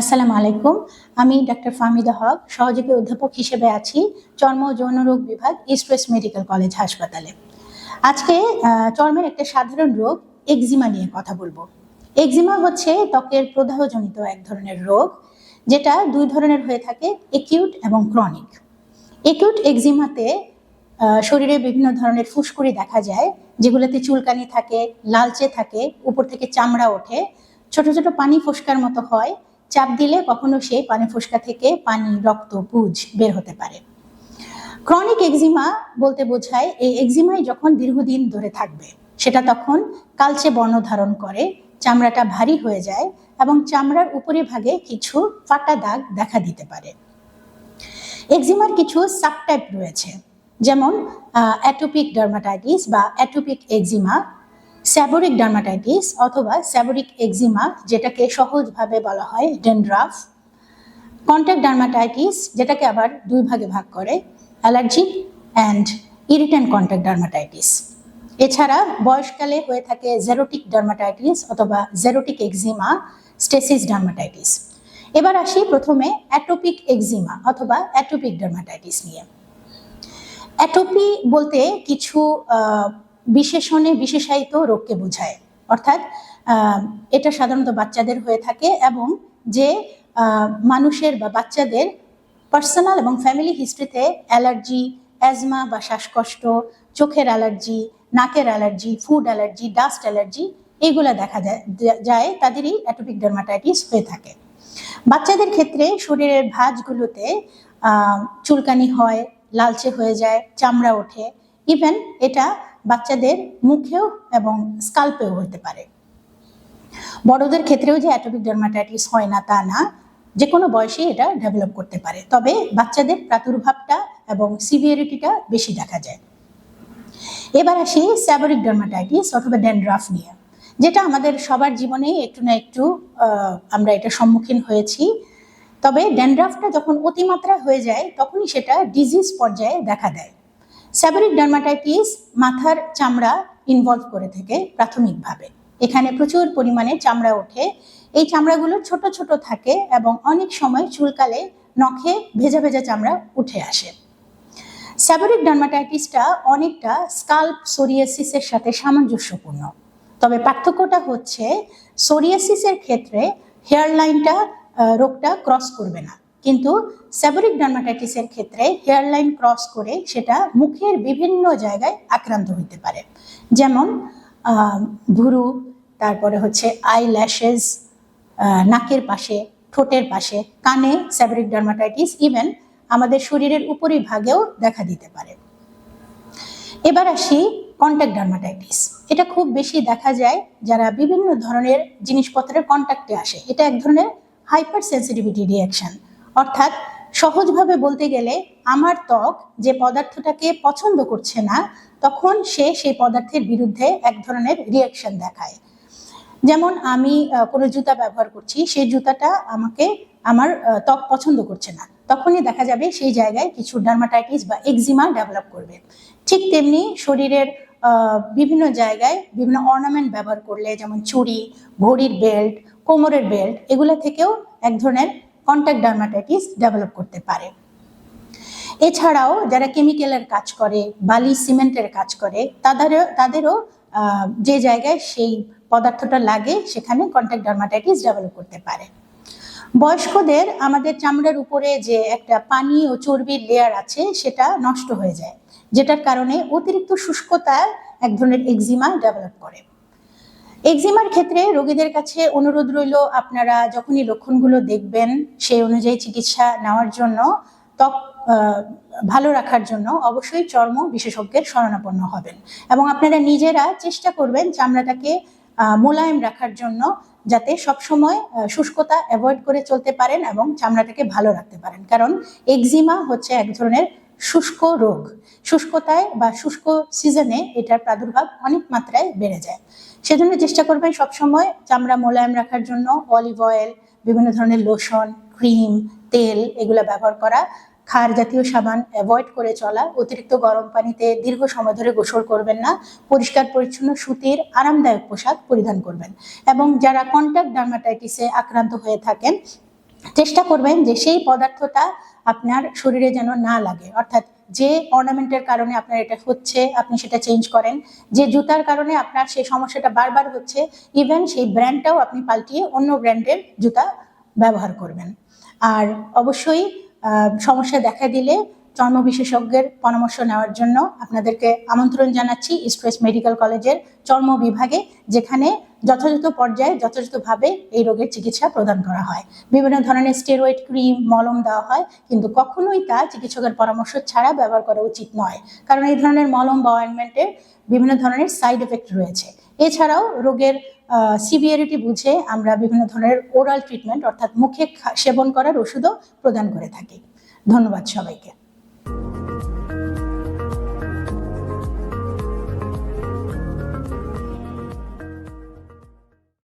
আসসালামু আলাইকুম। আমি ডাক্তার ফাহমিদা হক, সহযোগী অধ্যাপক হিসেবে আছি, চর্ম যৌন রোগ বিভাগ, ইস্ট ওয়েস্ট মেডিকেল কলেজ হাসপাতালে। আজকে চর্মের একটা সাধারণ রোগ এক্সিমা নিয়ে কথা বলব। এক্সিমা হচ্ছে ত্বকের প্রদাহজনিত এক ধরনের রোগ, যেটা দুই ধরনের হয়ে থাকে একিউট এবং ক্রনিক একিউট এক্সিমাতে শরীরে বিভিন্ন ধরনের ফুসকুড়ি দেখা যায়, যেগুলোতে চুলকানি থাকে, লালচে থাকে, উপর থেকে চামড়া ওঠে, ছোট ছোট পানি ফোসকার মতো হয় চাপ দিলে কখনো সেই পানি ফোসকা থেকে পানি, রক্ত পুজ বের হতে পারে। ক্রনিক এক্সিমা বলতে বোঝায় এই এক্সিমাই যখন দীর্ঘদিন ধরে থাকবে, সেটা তখন কালচে বর্ণ ধারণ করে, চামড়াটা ভারী হয়ে যায় এবং চামড়ার উপরে ভাগে কিছু ফাটা দাগ দেখা দিতে পারে। এক্সিমার কিছু সাবটাইপ রয়েছে, যেমন অ্যাটোপিক ডার্মাটাইটিস বা অ্যাটোপিক এক্সিমা স্যাবোরিক ডার্মাটাইটিস অথবা স্যাবোরিক এক্সিমা, যেটাকে সহজভাবে বলা হয় ডেনড্রাফ। কন্ট্যাক্ট ডার্মাটাইটিস, যেটাকে আবার দুই ভাগে ভাগ করে allergic and irritant contact dermatitis. এছাড়া বয়সকালে হয়ে থাকে জেরোটিক ডার্মাটাইটিস অথবা জেরোটিক এক্সিমা, স্টেসিস ডার্মাটাইটিস। এবার আসি প্রথমে অ্যাটোপিক এক্সিমা অথবা অ্যাটোপিক ডার্মাটাইটিস নিয়ে। অ্যাটোপি বলতে কিছু বিশেষণে বিশেষায়িত রোগকে বোঝায়। অর্থাৎ এটা সাধারণত বাচ্চাদের হয়ে থাকে এবং যে মানুষের বা বাচ্চাদের পার্সোনাল এবং ফ্যামিলি হিস্ট্রিতে অ্যালার্জি, অ্যাজমা বা শ্বাসকষ্ট, চোখের অ্যালার্জি, নাকের allergy, food allergy, dust allergy, এগুলো দেখা যায় যায়, তাদেরই অ্যাটোপিক ডার্মাটাইটিস হয়ে থাকে। বাচ্চাদের ক্ষেত্রে শরীরের ভাঁজগুলোতে চুলকানি হয়, লালচে হয়ে যায়, চামড়া ওঠে। ইভেন এটা বাচ্চাদের মুখেও এবং স্কাল্পেও হতে পারে। বড়দের ক্ষেত্রেও যে অ্যাটোপিক ডার্মাটাইটিস হয় না তা না যে কোনো বয়সে এটা ডেভেলপ করতে পারে। তবে বাচ্চাদের প্রাদুর্ভাবটা এবং সিভিয়ারিটিটা বেশি দেখা যায়। এবার আসি স্যাবরিক ডার্মাটাইটিস অথবা ড্যান্ড্রাফ নিয়ে, যেটা আমাদের সবার জীবনেই একটু না একটু আমরা এটা সম্মুখীন হয়েছি। তবে ড্যান্ড্রাফটা যখন অতিমাত্রা হয়ে যায়, তখনই সেটা ডিজিজ পর্যায়ে দেখা দেয়। স্যাবোরিক ডার্মাটাইটিস মাথার চামড়া ইনভলভ করে থাকে প্রাথমিকভাবে। এখানে প্রচুর পরিমাণে চামড়া ওঠে। এই চামড়াগুলো ছোট ছোট থাকে এবং অনেক সময় চুলকালে নখে ভেজা ভেজা চামড়া উঠে আসে। স্যাবোরিক ডার্মাটাইটিসটা অনেকটা স্কাল্প সোরিয়াসিসের সাথে সামঞ্জস্যপূর্ণ। তবে পার্থক্যটা হচ্ছে, সোরিয়াসিসের ক্ষেত্রে হেয়ার লাইনটা রোগটা ক্রস করবে না। কিন্তু স্যাবোরিক ডার্মাটাইটিসের ক্ষেত্রে হেয়ারলাইন ক্রস করে সেটা মুখের বিভিন্ন জায়গায় আক্রান্ত হতে পারে। যেমন ভুরু, তারপরে হচ্ছে আই ল্যাশেস নাকের পাশে, ঠোঁটের পাশে, কানে স্যাবোরিক ডার্মাটাইটিস ইভেন আমাদের শরীরের উপরি ভাগেও দেখা দিতে পারে। এবার আসি কন্ট্যাক্ট ডার্মাটাইটিস। এটা খুব বেশি দেখা যায় যারা বিভিন্ন ধরনের জিনিসপত্রের কন্ট্যাক্টে আসে। এটা এক ধরনের হাইপার সেন্সিটিভিটি রিয়াকশন অর্থাৎ সহজভাবে বলতে গেলে আমার ত্বক যে পদার্থটাকে পছন্দ করছে না, তখন সে সেই পদার্থের বিরুদ্ধে এক ধরনের রিয়াকশন দেখায়। যেমন আমি কোনো জুতা ব্যবহার করছি, সেই জুতাটা আমাকে, আমার ত্বক পছন্দ করছে না। তখনই দেখা যাবে সেই জায়গায় কিছু ডার্মাটাইটিস বা এক্সিমা ডেভেলপ করবে। ঠিক তেমনি শরীরের বিভিন্ন জায়গায় বিভিন্ন অর্নামেন্ট ব্যবহার করলে, যেমন চুড়ি, ঘড়ির বেল্ট কোমরের বেল্ট এগুলো থেকেও এক ধরনের কন্ট্যাক্ট ডার্মাটাইটিস ডেভেলপ করতে পারে। এছাড়াও যারা কেমিক্যালের কাজ করে বালি সিমেন্টের কাজ করে, তাদেরও তাদেরও যে জায়গায় সেই পদার্থটা লাগে, সেখানে কন্ট্যাক্ট ডার্মাটাইটিস ডেভেলপ করতে পারে। বয়স্কদের আমাদের চামড়ার উপরে যে একটা পানি ও চর্বির লেয়ার আছে, সেটা নষ্ট হয়ে যায়, যেটার কারণে অতিরিক্ত শুষ্কতার এক ধরনের এক্সিমা ডেভেলপ করে। এক্সিমার ক্ষেত্রে রোগীদের কাছে অনুরোধ রইল, আপনারা যখনই লক্ষণগুলো দেখবেন সেই অনুযায়ী চিকিৎসা নেওয়ার জন্য, ত্বক ভালো রাখার জন্য অবশ্যই চর্ম বিশেষজ্ঞের শরণাপন্ন হবেন। এবং আপনারা নিজেরা চেষ্টা করবেন চামড়াটাকে মোলায়েম রাখার জন্য যাতে সবসময় শুষ্কতা অ্যাভয়েড করে চলতে পারেন এবং চামড়াটাকে ভালো রাখতে পারেন। কারণ এক্সিমা হচ্ছে এক ধরনের শুষ্ক রোগ। শুষ্কতায় বা শুষ্ক সিজনে এটার প্রাদুর্ভাব অনেক মাত্রায় বেড়ে যায়। সেজন্য চেষ্টা করবেন সবসময় চামড়া মোলায়েম রাখার জন্য অলিভ অয়েল বিভিন্ন ধরনের লোশন ক্রিম তেল এগুলো ব্যবহার করা। খার জাতীয় সাবান অ্যাভয়েড করে চলা। অতিরিক্ত গরম পানিতে দীর্ঘ সময় ধরে গোসল করবেন না। পরিষ্কার, পরিচ্ছন্ন সুতির আরামদায়ক পোশাক পরিধান করবেন। এবং যারা কন্ট্যাক্ট ডার্মাটাইটিসে আক্রান্ত হয়ে থাকেন চেষ্টা করবেন যে সেই পদার্থটা আপনার শরীরে যেন না লাগে। অর্থাৎ যে অর্নামেন্টের কারণে আপনার এটা হচ্ছে, আপনি সেটা চেঞ্জ করেন। যে জুতার কারণে আপনার সেই সমস্যাটা বারবার হচ্ছে, ইভেন সেই ব্র্যান্ডটাও আপনি পাল্টিয়ে অন্য ব্র্যান্ডের জুতা ব্যবহার করবেন। আর অবশ্যই সমস্যা দেখা দিলে চর্ম বিশেষজ্ঞের পরামর্শ নেওয়ার জন্য আপনাদেরকে আমন্ত্রণ জানাচ্ছি স্ট্রেস মেডিকেল কলেজের চর্ম বিভাগে, যেখানে যথাযথ পর্যায়ে যথাযথভাবে এই রোগের চিকিৎসা প্রদান করা হয়। বিভিন্ন ধরনের স্টেরয়েড ক্রিম মলম দেওয়া হয়, কিন্তু কখনোই তা চিকিৎসকের পরামর্শ ছাড়া ব্যবহার করা উচিত নয়। কারণ এই ধরনের মলম বা অয়েনমেন্টের বিভিন্ন ধরনের সাইড এফেক্ট রয়েছে। এছাড়াও রোগের সিভিয়ারিটি বুঝে আমরা বিভিন্ন ধরনের ওরাল ট্রিটমেন্ট অর্থাৎ মুখে সেবন করার ওষুধও প্রদান করে থাকি। ধন্যবাদ সবাইকে।